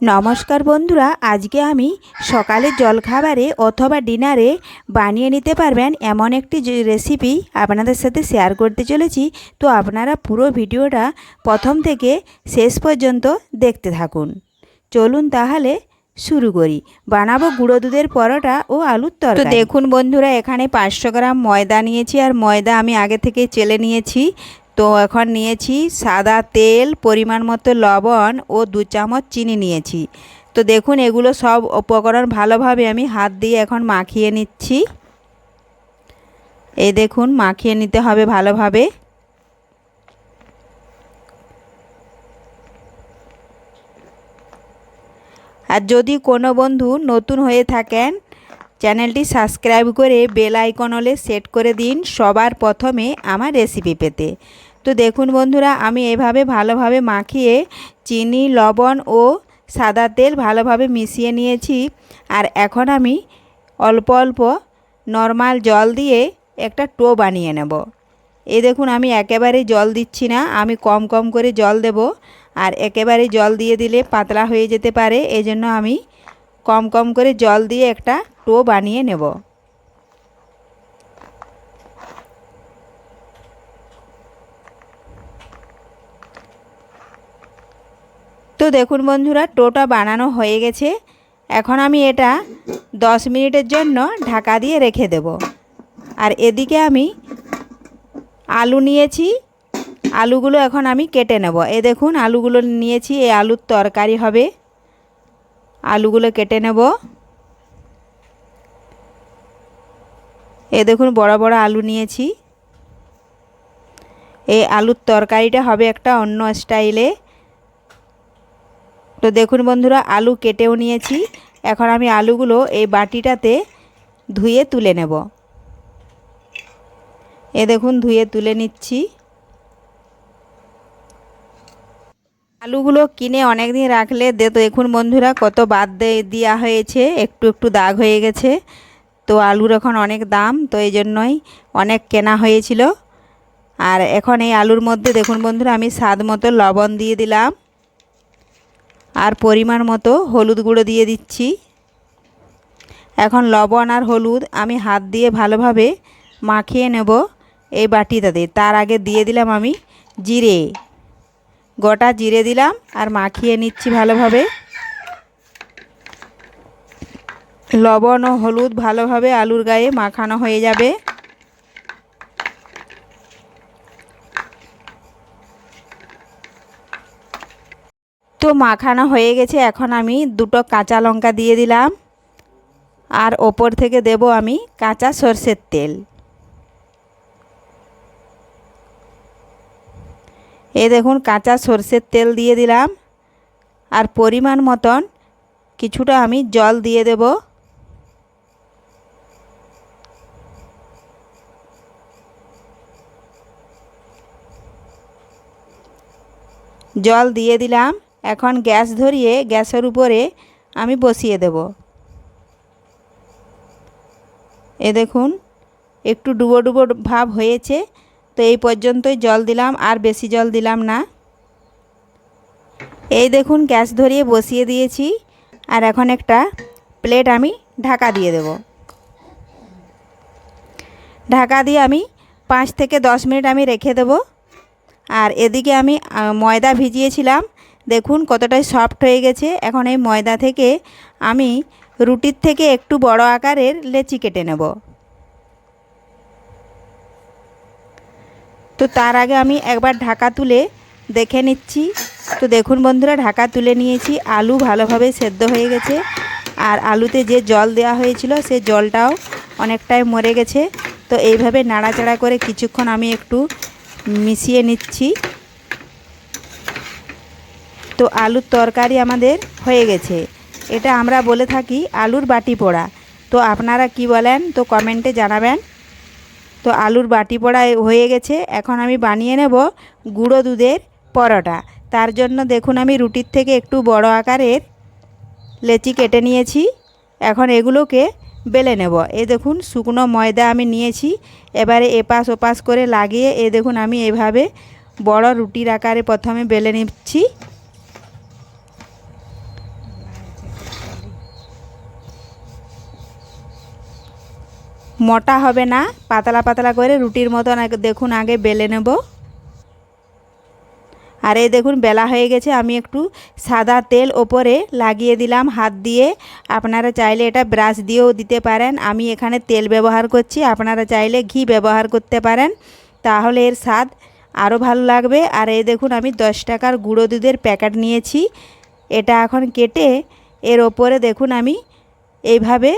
নমস্কার বন্ধুরা আজকে আমি সকালে জলখাবারে অথবা ডিনারে বানিয়ে নিতে পারবেন এমন একটি রেসিপি আপনাদের সাথে শেয়ার করতে চলেছি। তো আপনারা পুরো ভিডিওটা প্রথম থেকে শেষ পর্যন্ত দেখতে থাকুন। চলুন তাহলে শুরু করি। বানাবো গুঁড়ো দুধের পরোটা ও আলুর তরকারি। তো দেখুন বন্ধুরা এখানে পাঁচশো গ্রাম ময়দা নিয়েছি আর ময়দা আমি আগে থেকে চেলে নিয়েছি। তো এখন নিয়েছি সাদা তেল, পরিমাণ মতো লবণ ও দু চামচ চিনি নিয়েছি। তো দেখুন, এগুলো সব উপকরণ ভালোভাবে আমি হাত দিয়ে এখন মাখিয়ে নিচ্ছি। এই দেখুন, মাখিয়ে নিতে হবে ভালোভাবে। আর যদি কোনো বন্ধু নতুন হয়ে থাকেন চ্যানেলটি সাবস্ক্রাইব করে বেল আইকন হলে সেট করে দিন সবার প্রথমে আমার রেসিপি পেতে। তো দেখুন বন্ধুরা, আমি এভাবে ভালোভাবে মাখিয়ে চিনি, লবণ ও সাদা তেল ভালোভাবে মিশিয়ে নিয়েছি। আর এখন আমি অল্প অল্প নর্মাল জল দিয়ে একটা টো বানিয়ে নেব। এই দেখুন, আমি একেবারে জল দিচ্ছি না, আমি কম কম করে জল দেব। আর একেবারে জল দিয়ে দিলে পাতলা হয়ে যেতে পারে, এজন্য আমি কম কম করে জল দিয়ে একটা টো বানিয়ে নেব। তো দেখুন বন্ধুরা, টোটা বানানো হয়ে গেছে। এখন আমি এটা দশ মিনিটের জন্য ঢাকা দিয়ে রেখে দেব। আর এদিকে আমি আলু নিয়েছি। আলুগুলো এখন আমি কেটে নেব। এ দেখুন, আলুগুলো নিয়েছি এই আলুর তরকারি হবে। আলুগুলো কেটে নেব। এ দেখুন, বড় বড় আলু নিয়েছি। এই আলুর তরকারিটা হবে একটা অন্য স্টাইলে তো দেখুন বন্ধুরা, আলু কেটেও নিয়েছি। এখন আমি আলুগুলো এই বাটিটাতে ধুয়ে তুলে নেব। এ দেখুন, ধুয়ে তুলে নিচ্ছি। আলুগুলো কিনে অনেক দিন রাখলে দেখুন বন্ধুরা, কত বাদ দেওয়া হয়েছে, একটু একটু দাগ হয়ে গেছে। তো আলুর এখন অনেক দাম, তো এই জন্যই অনেক কেনা হয়েছিল। আর এখন এই আলুর মধ্যে দেখুন বন্ধুরা, আমি স্বাদ মতো লবণ দিয়ে দিলাম। আর পরিমাণ মতো হলুদ গুঁড়ো দিয়ে দিচ্ছি। এখন লবণ আর হলুদ আমি হাত দিয়ে ভালোভাবে মাখিয়ে নেব এই বাটিটাতে। তার আগে দিয়ে দিলাম আমি জিরে। গোটা জিরে দিলাম আর মাখিয়ে নিচ্ছি ভালোভাবে। লবণ ও হলুদ ভালোভাবে আলুর গায়ে মাখানো হয়ে যাবে। তো মাখানো হয়ে গেছে, এখন আমি দুটো কাঁচা লঙ্কা দিয়ে দিলাম। আর ওপর থেকে দেব আমি কাঁচা সর্ষের তেল। এ দেখুন, কাঁচা সর্ষের তেল দিয়ে দিলাম। আর পরিমাণ মতন কিছুটা আমি জল দিয়ে দেব। জল দিয়ে দিলাম। এখন গ্যাস ধরিয়ে গ্যাসের উপরে আমি বসিয়ে দেব। এ দেখুন, একটু ডুবো ডুবো ভাব হয়েছে, তো এই পর্যন্তই জল দিলাম, আর বেশি জল দিলাম না। এই দেখুন, গ্যাস ধরিয়ে বসিয়ে দিয়েছি, আর এখন একটা প্লেট আমি ঢাকা দিয়ে দেব। ঢাকা দিয়ে আমি পাঁচ থেকে দশ মিনিট আমি রেখে দেব। আর এদিকে আমি ময়দা ভিজিয়েছিলাম। দেখুন কতটাই সফট হয়ে গেছে। এখন এই ময়দা থেকে আমি রুটির থেকে একটু বড় আকারের লেচি কেটে নেব। তো তার আগে আমি একবার ঢাকা তুলে দেখে নিচ্ছি। তো দেখুন বন্ধুরা, ঢাকা তুলে নিয়েছি। আলু ভালোভাবে সেদ্ধ হয়ে গেছে। আর আলুতে যে জল দেওয়া হয়েছিল, সে জলটাও অনেকটাই মরে গেছে। তো এইভাবে নাড়াচাড়া করে কিছুক্ষণ আমি একটু মিশিয়ে নিচ্ছি। তো আলুর তরকারি আমাদের হয়ে গেছে। এটা আমরা বলে থাকি আলুর বাটি পোড়া। তো আপনারা কি বলেন, তো কমেন্টে জানাবেন। তো আলুর বাটি পোড়া হয়ে গেছে। এখন আমি বানিয়ে নেব গুঁড়ো দুধের পরোটা। তার জন্য দেখুন আমি রুটির থেকে একটু বড় আকারের লেচি কেটে নিয়েছি। এখন এগুলোকে বেলে নেব। এ দেখুন, শুকনো ময়দা আমি নিয়েছি। এবারে এপাশ ওপাশ করে লাগিয়ে, এ দেখুন আমি এভাবে বড় রুটির আকারে প্রথমে বেলে নিচ্ছি। মোটা হবে না, পাতলা পাতলা করে রুটির মতন দেখুন আগে বেলে নেব। আর এই দেখুন, বেলা হয়ে গেছে, আমি একটু সাদা তেল ওপরে লাগিয়ে দিলাম, হাত দিয়ে। আপনারা চাইলে এটা ব্রাশ দিয়েও দিতে পারেন। আমি এখানে তেল ব্যবহার করছি, আপনারা চাইলে ঘি ব্যবহার করতে পারেন। তাহলে এর স্বাদ আরও ভালো লাগবে। আর এই দেখুন, আমি দশ টাকার গুঁড়ো দুধের প্যাকেট নিয়েছি। এটা এখন কেটে এর ওপরে দেখুন, আমি এইভাবে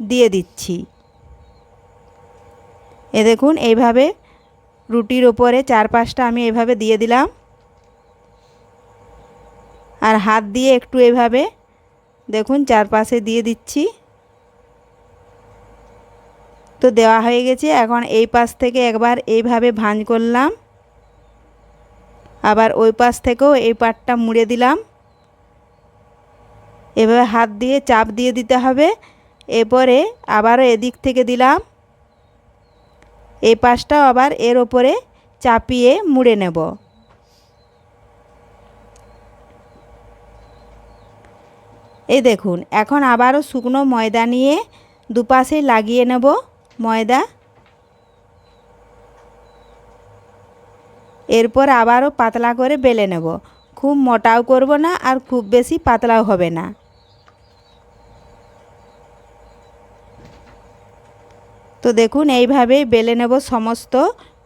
দিয়ে দিচ্ছি। এ দেখুন, এইভাবে রুটির ওপরে চার পাঁচটা আমি এইভাবে দিয়ে দিলাম। আর হাত দিয়ে একটু এভাবে দেখুন চারপাশে দিয়ে দিচ্ছি। তো দেওয়া হয়ে গেছে, এখন এই পাশ থেকে একবার এইভাবে ভাঁজ করলাম। আবার ওই পাশ থেকেও এই পাটটা মুড়ে দিলাম। এভাবে হাত দিয়ে চাপ দিয়ে দিতে হবে। এরপরে আবারও এদিক থেকে দিলাম। এই পাশটাও আবার এর ওপরে চাপিয়ে মুড়ে নেব। এই দেখুন, এখন আবারও শুকনো ময়দা নিয়ে দুপাশে লাগিয়ে নেব ময়দা। এরপর আবারও পাতলা করে বেলে নেব। খুব মোটাও করব না আর খুব বেশি পাতলাও হবে না। তো দেখুন, এইভাবেই বেলে নেব সমস্ত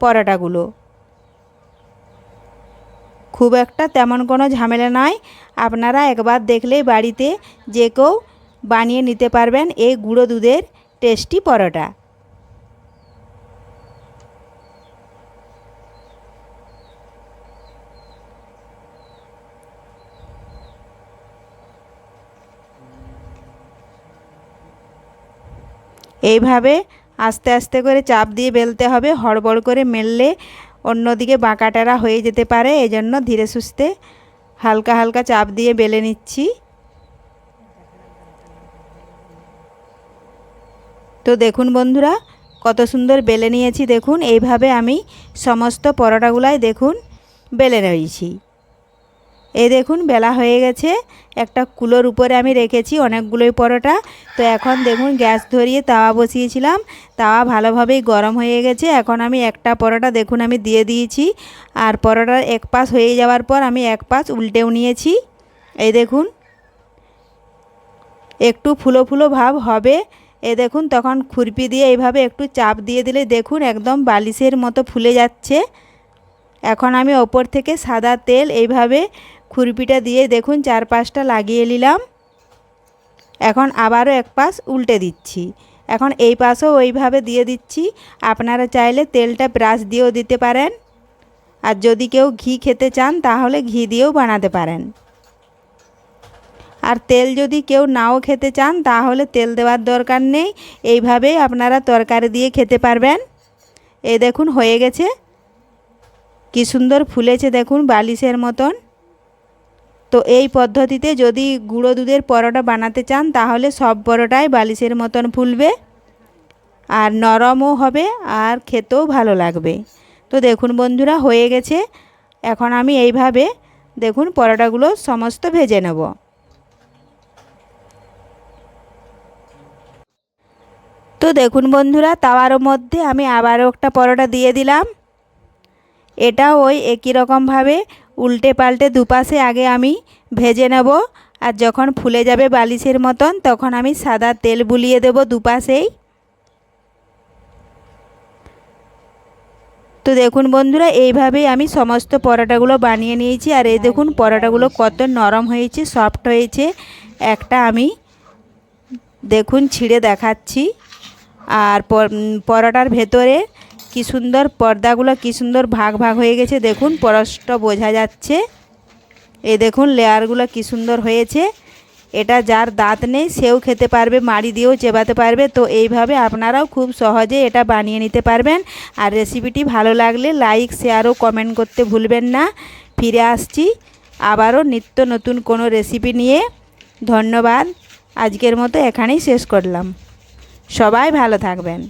পরোটাগুলো। খুব একটা তেমন কোনো ঝামেলা নয় আপনারা একবার দেখলেই বাড়িতে যে কেউ বানিয়ে নিতে পারবেন এই গুঁড়ো দুধের টেস্টি পরোটা। এইভাবে আস্তে আস্তে করে চাপ দিয়ে বেলতে হবে, হড়বড় করে মেললে অন্যদিকে বাঁকাটারা হয়ে যেতে পারে, এজন্য ধীরে সুস্থে হালকা হালকা চাপ দিয়ে বেলে নিচ্ছি। তো দেখুন বন্ধুরা, কত সুন্দর বেলে নিয়েছি, দেখুন, এইভাবে আমি সমস্ত পরোটাগুলাই দেখুন, বেলে নিয়েছি। এই দেখুন, বেলা হয়ে গেছে। একটা কুলোর উপরে আমি রেখেছি অনেকগুলোই পরোটা। তো এখন দেখুন, গ্যাস ধরিয়ে তাওয়া বসিয়েছিলাম। তাওয়া ভালোভাবেই গরম হয়ে গেছে। এখন আমি একটা পরোটা দেখুন, আমি দিয়ে দিয়েছি। আর পরোটার এক পাশ হয়ে যাওয়ার পর আমি এক পাশ উল্টেও নিয়েছি। এই দেখুন, একটু ফুলো ফুলো ভাব হবে। এ দেখুন, তখন খুরপি দিয়ে এইভাবে একটু চাপ দিয়ে দিলে দেখুন, একদম বালিশের মতো ফুলে যাচ্ছে। এখন আমি ওপর থেকে সাদা তেল এইভাবে খুরপিটা দিয়ে দেখুন চার পাঁচটা লাগিয়ে নিলাম। এখন আবারও এক পাশ উল্টে দিচ্ছি। এখন এই পাশেও ওইভাবে দিয়ে দিচ্ছি। আপনারা চাইলে তেলটা ব্রাশ দিয়েও দিতে পারেন। আর যদি কেউ ঘি খেতে চান, তাহলে ঘি দিয়েও বানাতে পারেন। আর তেল যদি কেউ নাও খেতে চান, তাহলে তেল দেওয়ার দরকার নেই। এইভাবেই আপনারা তরকারি দিয়ে খেতে পারবেন। এই দেখুন হয়ে গেছে। কি সুন্দর ফুলেছে দেখুন বালিশের মতন। তো এই পদ্ধতিতে যদি গুঁড়ো দুধের পরোটা বানাতে চান, তাহলে সব পরোটাই বালিশের মতন ফুলবে আর নরমও হবে আর খেতেও ভালো লাগবে। তো দেখুন বন্ধুরা, হয়ে গেছে। এখন আমি এইভাবে দেখুন পরোটাগুলো সমস্ত ভেজে নেব। তো দেখুন বন্ধুরা, তাওয়ার মধ্যে আমি আবারও একটা পরোটা দিয়ে দিলাম। এটা ওই একই রকমভাবে উল্টে পাল্টে দুপাশে আগে আমি ভেজে নেব আর যখন ফুলে যাবে বালিশের মতন, তখন আমি সাদা তেল বুলিয়ে দেব দুপাশেই। তো দেখুন বন্ধুরা, এইভাবেই আমি সমস্ত পরোটাগুলো বানিয়ে নিয়েছি। আর এই দেখুন, পরোটাগুলো কত নরম হয়েছে, সফট হয়েছে। একটা আমি দেখুন, ছিঁড়ে দেখাচ্ছি। আর পরোটার ভেতরে কি সুন্দর পর্দাগুলো, কি সুন্দর ভাগ ভাগ হয়ে গেছে। দেখুন, পরষ্ট বোঝা যাচ্ছে। এই দেখুন, লেয়ারগুলো কি সুন্দর হয়েছে। এটা যার দাঁত নেই, সেও খেতে পারবে, মাড়ি দিয়েও চেবাতে পারবে। তো এইভাবে আপনারাও খুব সহজে এটা বানিয়ে নিতে পারবেন। আর রেসিপিটি ভালো লাগলে লাইক শেয়ার ও কমেন্ট করতে ভুলবেন না। ফিরে আসছি আবারও নিত্য নতুন কোনো রেসিপি নিয়ে। ধন্যবাদ। আজকের মতো এখানেই শেষ করলাম। সবাই ভালো থাকবেন।